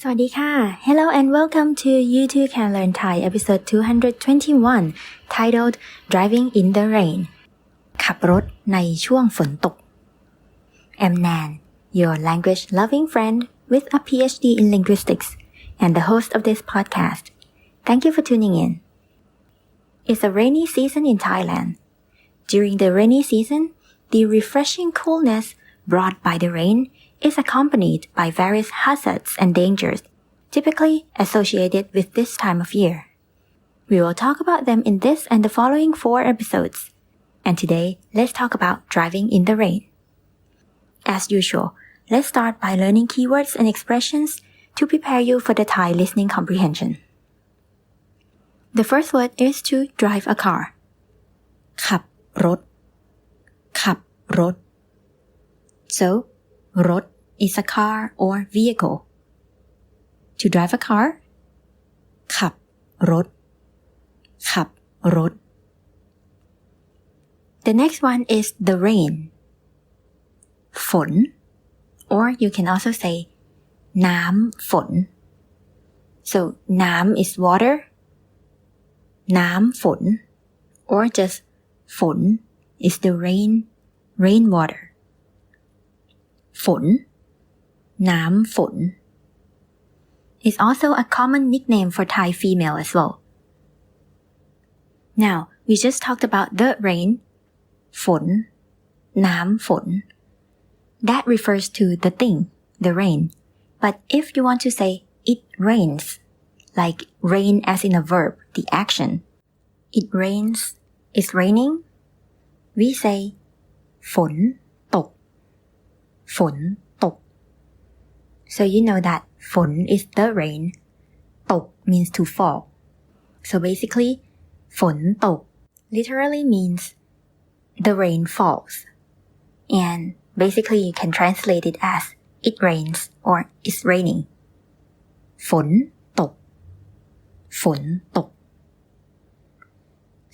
สวัสดีค่ะ Hello and welcome to You Too Can Learn Thai episode 221 titled Driving in the Rain ขับรถในช่วงฝนตก I'm Nan your language loving friend with a PhD in linguistics and the host of this podcast Thank you for tuning in It's a rainy season in Thailand During the rainy season the refreshing coolness brought by the rain is accompanied by various hazards and dangers typically associated with this time of year. We will talk about them in this and the following four episodes. And today, let's talk about driving in the rain. As usual, let's start by learning keywords and expressions to prepare you for the Thai listening comprehension. The first word is to drive a car. ขับรถ ขับรถ So, รถ is a car or vehicle. To drive a car ขับรถ ขับรถ The next one is the rain ฝน or you can also say น้ำฝน so น้ำ is water น้ำฝน or just ฝน is the rain rainwater ฝน น้ำฝน is also a common nickname for Thai female as well. Now, we just talked about the rain, ฝน น้ำฝน That refers to the thing, the rain. But if you want to say it rains, like rain as in a verb, the action, it rains, it's raining, we say ฝนตก ฝนตก so you know that ฝน is the rain ตก means to fall so basically ฝนตก literally means the rain falls and basically you can translate it as it rains or it's raining ฝนตก ฝนตก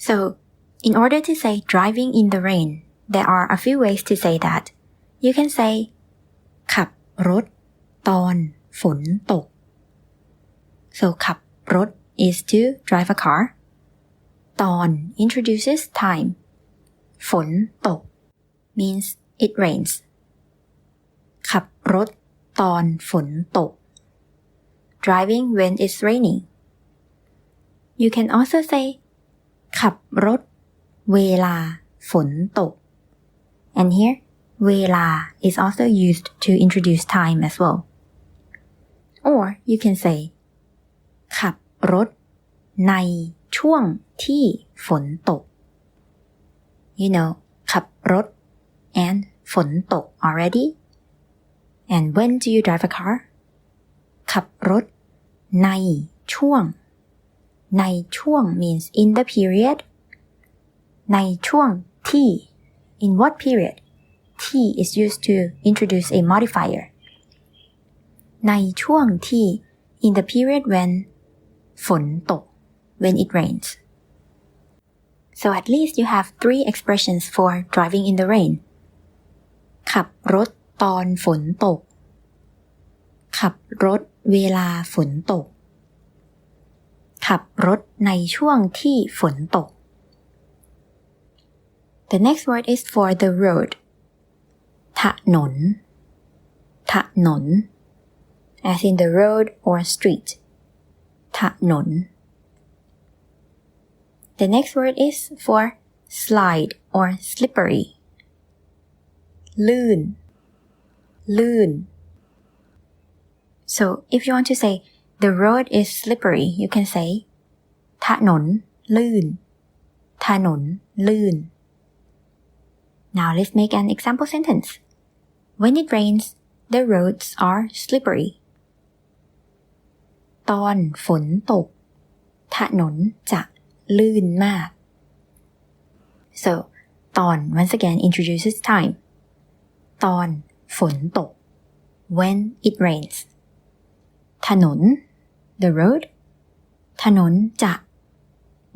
so in order to say driving in the rain there are a few ways to say that you can say ขับรถ ตอน ฝนตก so ขับรถ is to drive a car ตอน introduces time ฝนตก means it rains ขับรถ ตอนฝนตก driving when it's raining you can also say ขับรถ เวลา ฝนตก and here เวลา is also used to introduce time as well or you can say ขับรถ ในช่วงที่ฝนตก you know ขับรถ and ฝนตก already and when do you drive a car ขับรถ ในช่วง ในช่วง means in the period ในช่วงที่ in what period T is used to introduce a modifier ในช่วงที่ in the period when ฝนตก when it rains so at least you have three expressions for driving in the rain ขับรถตอนฝนตก ขับรถเวลาฝนตก ขับรถในช่วงที่ฝนตก The next word is for the road ถนน ถนน as in the road or street ถนน The next word is for slide or slippery ลื่น ลื่น so if you want to say the road is slippery you can say ถนน ลื่น ถนน ลื่น Now let's make an example sentence. When it rains, the roads are slippery. ตอนฝนตก ถนนจะลื่นมาก so ตอน once again introduces time ตอนฝนตก when it rains ถนน the road ถนนจะ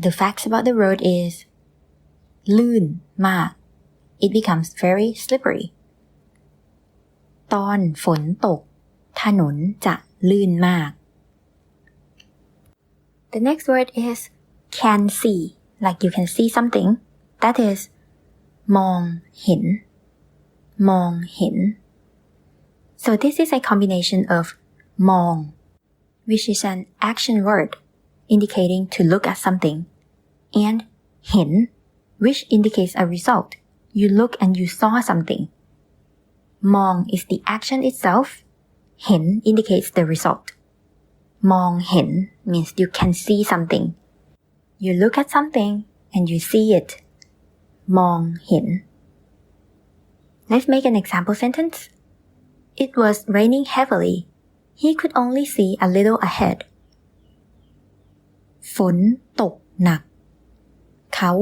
the facts about the road is ลื่นมาก it becomes very slippery ตอนฝนตก ถนนจะ ลื่นมาก The next word is can see like you can see something that is มองเห็น มองเห็น so this is a combination of มอง which is an action word indicating to look at something and เห็น which indicates a result you look and you saw something มอง is the action itself เห็น indicates the result มองเห็น means you can see something you look at something and you see it มองเห็น let's make an example sentence it was raining heavily he could only see a little ahead ฝนตกหนัก เขา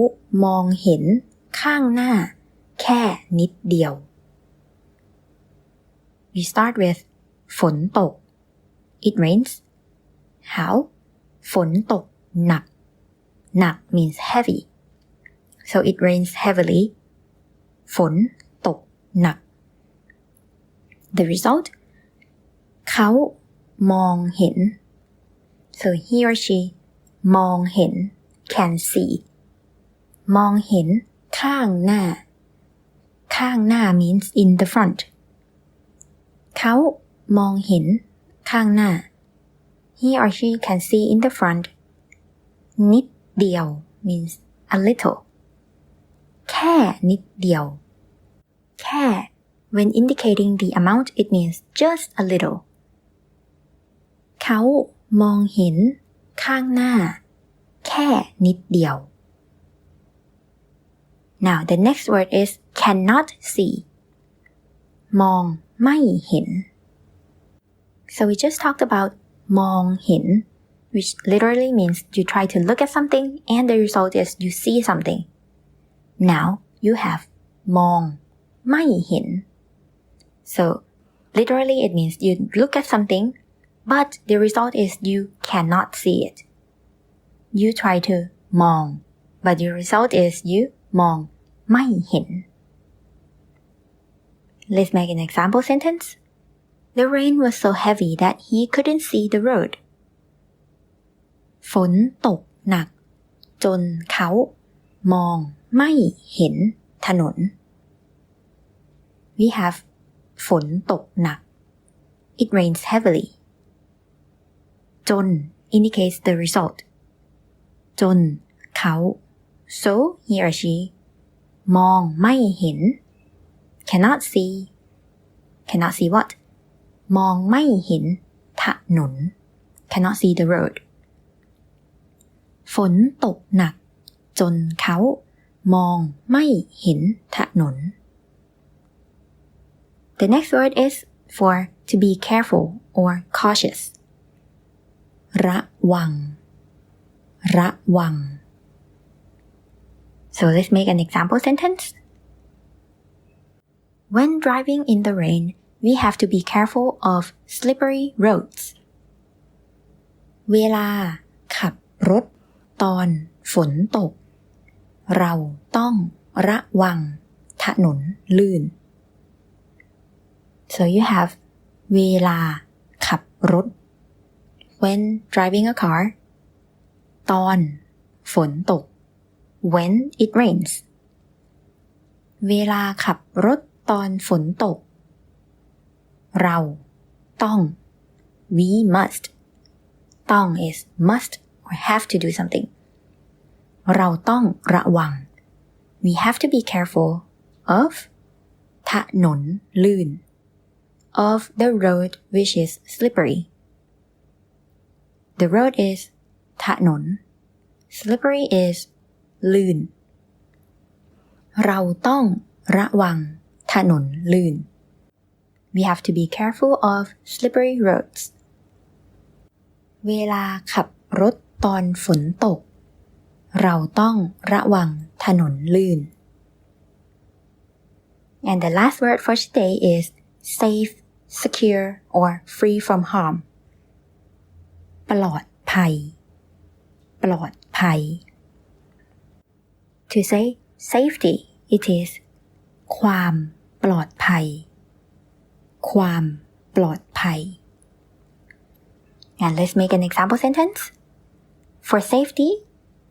มองเห็นข้างหน้า แค่นิดเดียว we start with ฝนตก it rains how ฝนตกหนัก หนัก means heavy so it rains heavily ฝนตกหนัก the result เขามองเห็น so he or she มองเห็น can see มองเห็นข้างหน้า ข้างหน้า means in the front เขามองเห็นข้างหน้า he or she can see in the front นิดเดียว means a little แค่นิดเดียว แค่ when indicating the amount it means just a little เขามองเห็นข้างหน้า แค่นิดเดียว now the next word is cannot see มอง ไม่เห็น so we just talked about มองเห็น which literally means you try to look at something and the result is you see something now you have มองไม่เห็น so literally it means you look at something but the result is you cannot see it you try to มอง but the result is you มองไม่เห็น Let's make an example sentence. The rain was so heavy that he couldn't see the road. ฝนตกหนัก จนเขามองไม่เห็นถนน We have ฝนตกหนัก It rains heavily. จน indicates the result. จนเขา so he or she มองไม่เห็น cannot see cannot see what มองไม่เห็นถนน cannot see the road ฝนตกหนัก จนเขามองไม่เห็นถนน The next word is for to be careful or cautious ระวัง ระวัง So let's make an example sentence. When driving in the rain, we have to be careful of slippery roads. เวลา ขับรถ ตอน ฝนตก เราต้องระวัง ถนนลื่น so you have เวลา ขับรถ when driving a car ตอน ฝนตก when it rains เวลาขับรถ ตอนฝนตก เราต้อง we must ต้อง is must or have to do something เราต้องระวัง we have to be careful of ถนนลื่น of the road which is slippery the road is ถนน slippery is ลื่น เราต้องระวัง ถนนลื่น we have to be careful of slippery roads เวลาขับรถตอนฝนตก เราต้องระวังถนนลื่น and the last word for today is safe secure or free from harm ปลอดภัย ปลอดภัย to say safety it is ความ ปลอดภัย ความปลอดภัย And let's make an example sentence. For safety,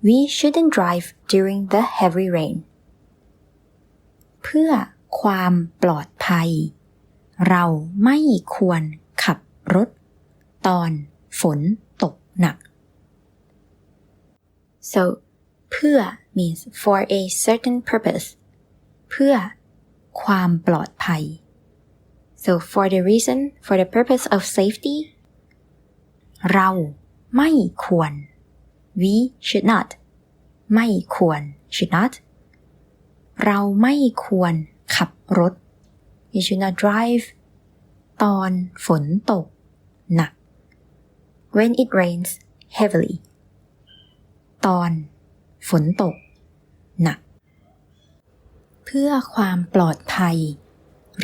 we shouldn't drive during the heavy rain. เพื่อความปลอดภัย เราไม่ควรขับรถ ตอนฝนตกหนัก so เพื่อ means for a certain purpose เพื่อ ความปลอดภัย so for the reason for the purpose of safety เราไม่ควร we should not ไม่ควร should not เราไม่ควรขับรถ you should not drive ตอนฝนตก หนัก when it rains heavily ตอนฝนตก หนัก เพื่อความปลอดภัย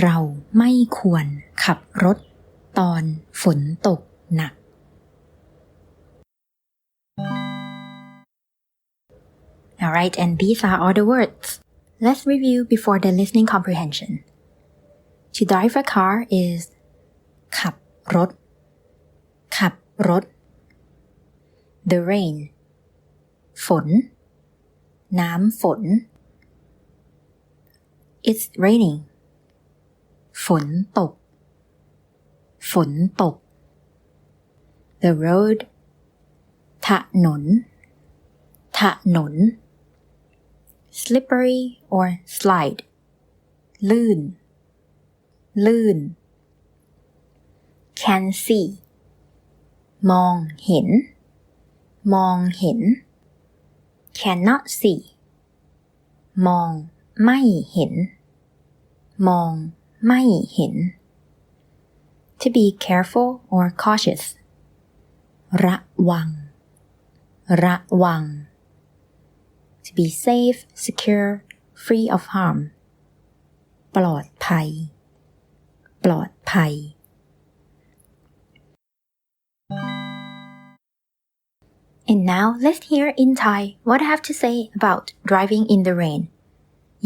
เราไม่ควรขับรถตอนฝนตกหนัก Alright, and these are all the words. Let's review before the listening comprehension. To drive a car is ขับรถขับรถ the rain ฝน น้ำฝน it's raining ฝนตก ฝนตก the road ถนน ถนน slippery or slide ลื่น ลื่น can see มองเห็น มองเห็น cannot see มอง ไม่เห็น มองไม่เห็น to be careful or cautious ระวัง ระวัง to be safe secure free of harm ปลอดภัย ปลอดภัย And now let's hear in Thai what I have to say about driving in the rain.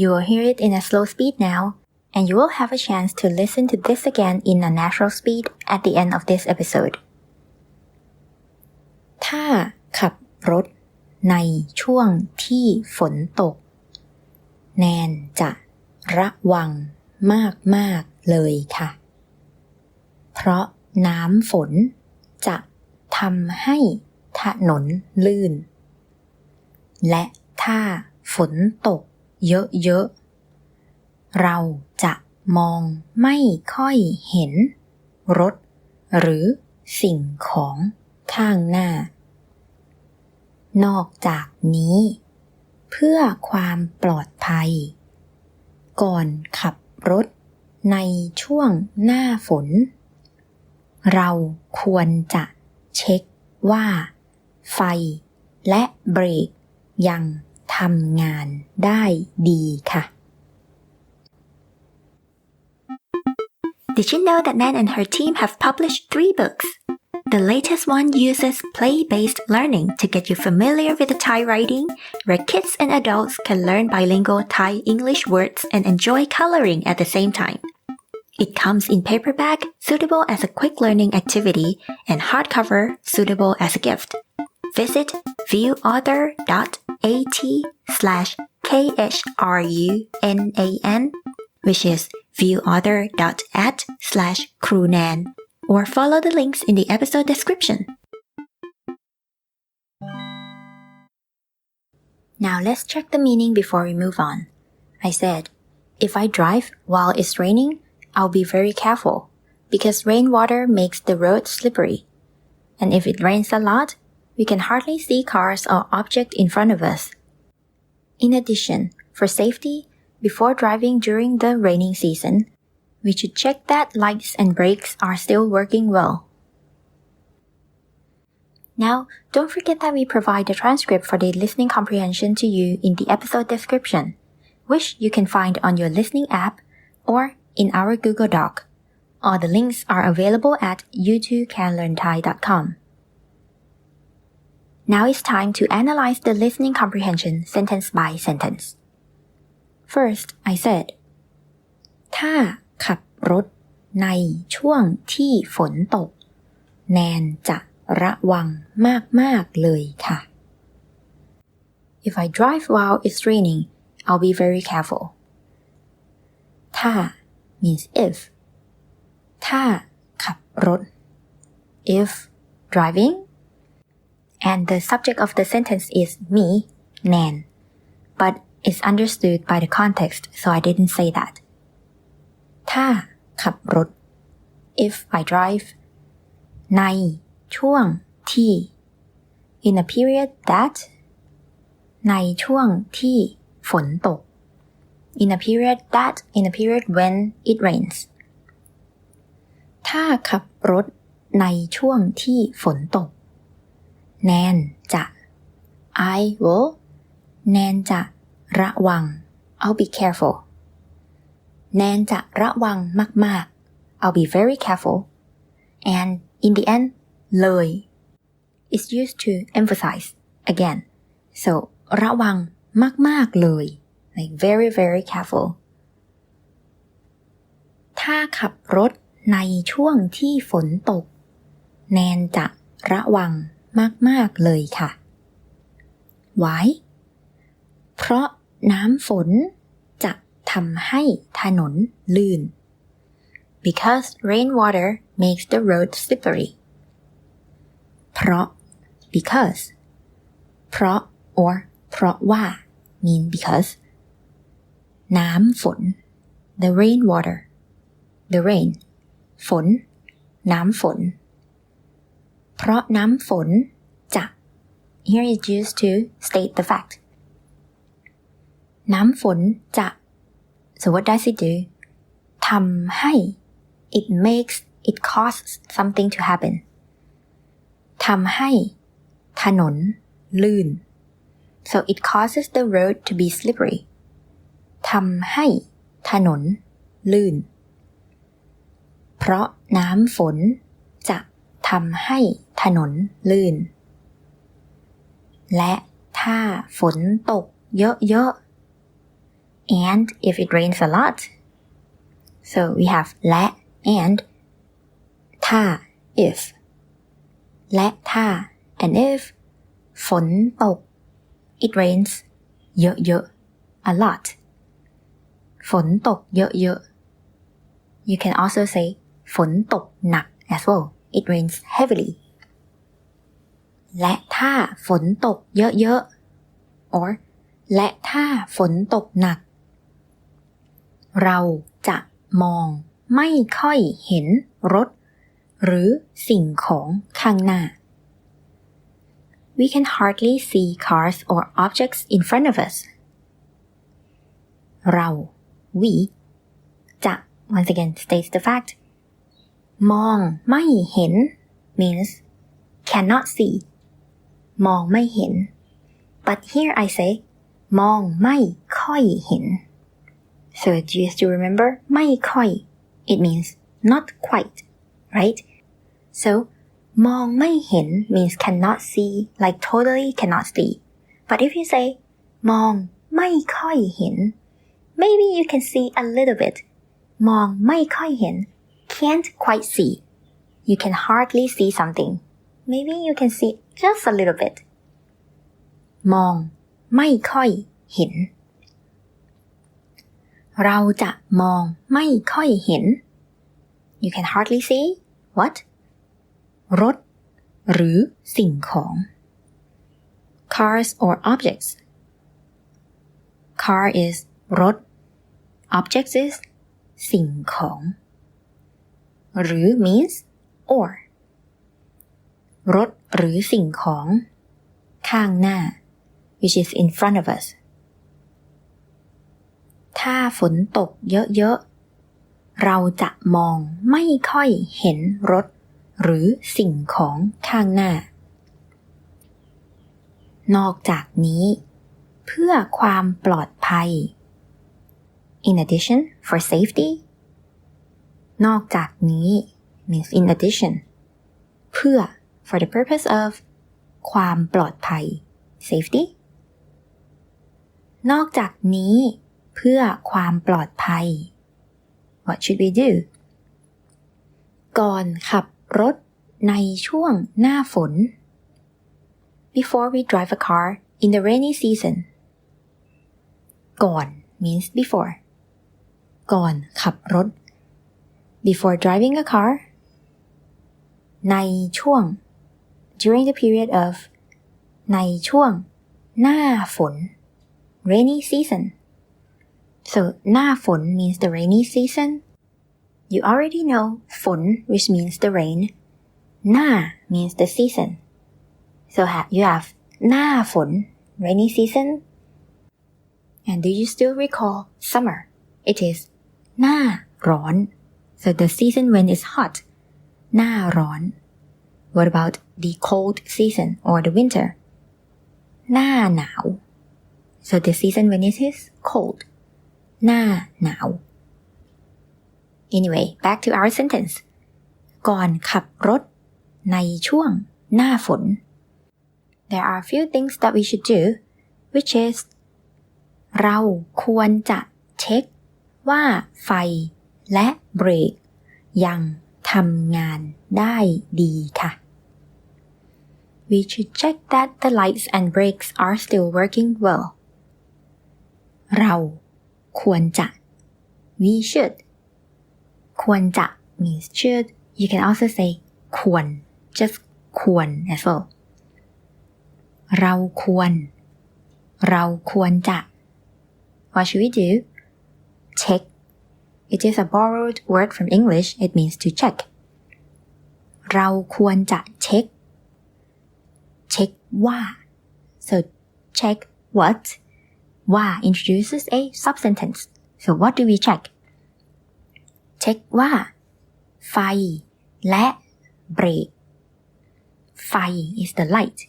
You will hear it in a slow speed now, and you will have a chance to listen to this again in a natural speed at the end of this episode. ถ้าขับรถในช่วงที่ฝนตก แนนจะระวังมากๆเลยค่ะ เพราะน้ำฝนจะทำให้ถนนลื่น และถ้าฝนตก เยอะๆ เราจะมองไม่ค่อยเห็น รถ หรือสิ่งของข้างหน้า นอกจากนี้ เพื่อความปลอดภัย ก่อนขับรถในช่วงหน้าฝน เราควรจะเช็คว่า ไฟและเบรกยัง ทำงานได้ดีค่ะ Did you know that Nan and her team have published three books? The latest one uses play based learning to get you familiar with the Thai writing, where kids and adults can learn bilingual Thai English words and enjoy coloring at the same time. It comes in paperback, suitable as a quick learning activity, and hardcover, suitable as a gift. Visit viewauthor.at slash khrunan, which is viewauthor.at slash crewnan, or follow the links in the episode description. Now let's check the meaning before we move on. I said, if I drive while it's raining, I'll be very careful because rainwater makes the road slippery. And if it rains a lot, we can hardly see cars or objects in front of us. In addition, for safety, before driving during the raining season, we should check that lights and brakes are still working well. Now, don't forget that we provide a transcript for the listening comprehension to you in the episode description, which you can find on your listening app or in our Google Doc. All the links are available at you2canlearnthai.com. Now it's time to analyze the listening comprehension sentence by sentence. First, I said ถ้าขับรถในช่วงที่ฝนตก แนนจะ ระวังมาก ๆ เลยค่ะ If I drive while it's raining I'll be very careful ถ้า means if ถ้าขับรถ if driving and the subject of the sentence is me Nan but it's understood by the context so I didn't say that ถ้าขับรถ if I drive ในช่วงที่ in a period that ในช่วงที่ฝนตก in a period that in a period when it rains ถ้าขับรถในช่วงที่ฝนตก แนนจะ I will แนนจะระวัง I'll be careful แนนจะระวังมาก ๆ I'll be very careful and in the end เลย is used to emphasize again so ระวังมาก ๆ เลย like very very careful ถ้าขับรถในช่วงที่ฝนตก แนนจะระวัง มาก ๆ เลยค่ะ Why เพราะน้ำฝนจะทำให้ถนนลื่น because rainwater makes the road slippery เพราะ because เพราะ or เพราะว่า mean because น้ำฝน the rainwater the rain ฝน น้ำฝน เพราะน้ำฝนจะ here is used to state the fact น้ำฝนจะ so what does it do ทำให้ it makes it causes something to happen ทำให้ ถนน ลื่น so it causes the road to be slippery ทำให้ ถนน ลื่น เพราะน้ำฝนจะทำให้ ถนนลื่น และถ้าฝนตกเยอะๆ and if it rains a lot so we have และ and ถ้า if และถ้า and if ฝนตก it rains เยอะๆ a lot ฝนตกเยอะๆ you can also say ฝนตกหนัก as well it rains heavily และถ้าฝนตกเยอะๆ or และถ้าฝนตกหนัก เราจะมองไม่ค่อยเห็นรถ หรือสิ่งของข้างหน้า We can hardly see cars or objects in front of us เรา we จะ once again states the fact มองไม่เห็น means cannot see มองไม่เห็น but here I say มองไม่ค่อยเห็น so just to remember ไม่ค่อย it means not quite right so มองไม่เห็น means cannot see like totally cannot see but if you say มองไม่ค่อยเห็น maybe you can see a little bit มองไม่ค่อยเห็น can't quite see you can hardly see something maybe you can see just a little bit มอง ไม่ค่อยเห็น เราจะมองไม่ค่อยเห็น you can hardly see what รถ หรือสิ่งของ cars or objects car is รถ objects is สิ่งของ หรือ means or รถ หรือสิ่งของ ข้างหน้า which is in front of us ถ้าฝนตกเยอะๆ เราจะมองไม่ค่อยเห็นรถ หรือสิ่งของข้างหน้า นอกจากนี้ เพื่อความปลอดภัย in addition for safety นอกจากนี้ means in addition เพื่อ for the purpose of ความปลอดภัย safety นอกจากนี้ เพื่อความปลอดภัย what should we do ก่อนขับรถในช่วงหน้าฝน before we drive a car in the rainy season ก่อน means before ก่อนขับรถ before driving a car ในช่วง during the period of ในช่วงหน้าฝน rainy season so หน้าฝน means the rainy season you already know ฝน which means the rain หน้า means the season so you have หน้าฝน rainy season and do you still recall summer it is หน้าร้อน so the season when it's hot หน้าร้อน what about the cold season or the winter หน้าหนาว so the season when it is cold หน้าหนาว anyway back to our sentence ก่อนขับรถในช่วงหน้าฝน there are a few things that we should do which is เราควรจะเช็คว่าไฟและเบรกยังทำงานได้ดีค่ะ We should check that the lights and brakes are still working well เราควรจะ we should ควรจะ means should you can also say ควร just ควร as well เราควร เราควรจะ what should we do check it is a borrowed word from English it means to check เราควรจะเ ช็ค เช็คว่า so check what ว่า introduces a subsentence so what do we check เช็คว่า ไฟ และเบรก ไฟ is the light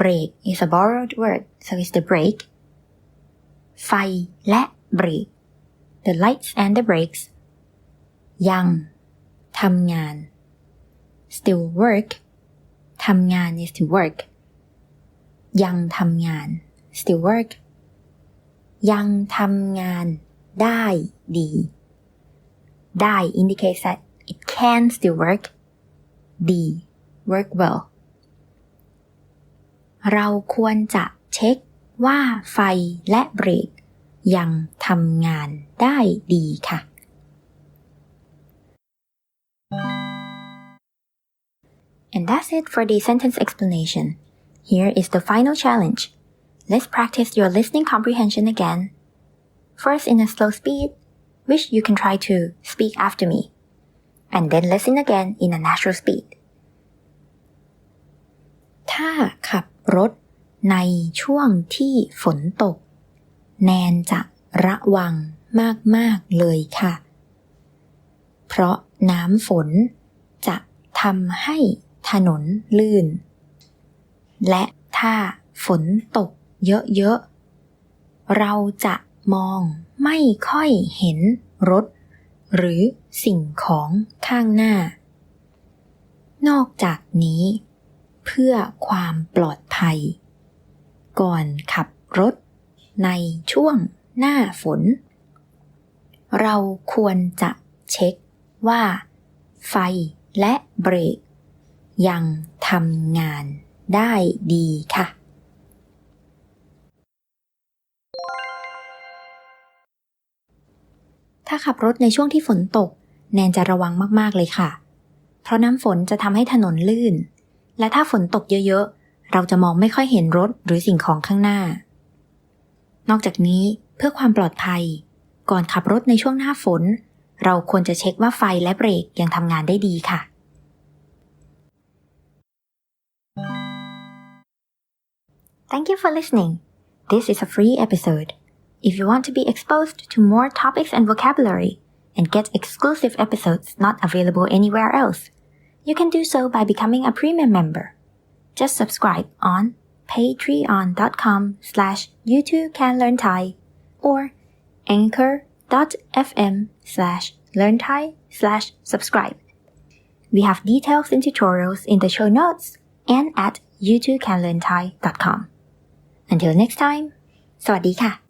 brake is a borrowed word so it's the brake ไฟและเบรก the lights and the brakes ยังทำงาน still work ทำงาน is to work ยังทำงาน still work ยังทำงานได้ดี ได้ indicates that it can still work ดี work well เราควรจะเช็คว่าไฟและเบรกยังทำงานได้ดีค่ะ And that's it for the sentence explanation. Here is the final challenge. Let's practice your listening comprehension again. First in a slow speed, which you can try to speak after me. And then listen again in a natural speed. ถ้าขับรถในช่วงที่ฝนตก แนนจะระวังมาก ๆ เลยค่ะ เพราะน้ำฝนจะทำให้ ถนนลื่น และถ้าฝนตกเยอะๆ เราจะมองไม่ค่อยเห็นรถ หรือสิ่งของข้างหน้า นอกจากนี้ เพื่อความปลอดภัย ก่อนขับรถ ในช่วงหน้าฝน เราควรจะเช็คว่า ไฟและเบรก ยังทำงานได้ดีค่ะ ถ้าขับรถในช่วงที่ฝนตก แนนจะระวังมาก ๆ เลยค่ะ เพราะน้ำฝนจะทำให้ถนนลื่น และถ้าฝนตกเยอะ ๆ เราจะมองไม่ค่อยเห็นรถหรือสิ่งของข้างหน้า นอกจากนี้เพื่อความปลอดภัย ก่อนขับรถในช่วงหน้าฝน เราควรจะเช็คว่าไฟและเบรกยังทำงานได้ดีค่ะ Thank you for listening. This is a free episode. If you want to be exposed to more topics and vocabulary and get exclusive episodes not available anywhere else, you can do so by becoming a premium member. Just subscribe on patreon.com slash you can learn Thai or anchor.fm slash learn Thai slash subscribe. We have details and tutorials in the show notes and at youtubecanlearnthai.com. Until next time สวัสดีค่ะ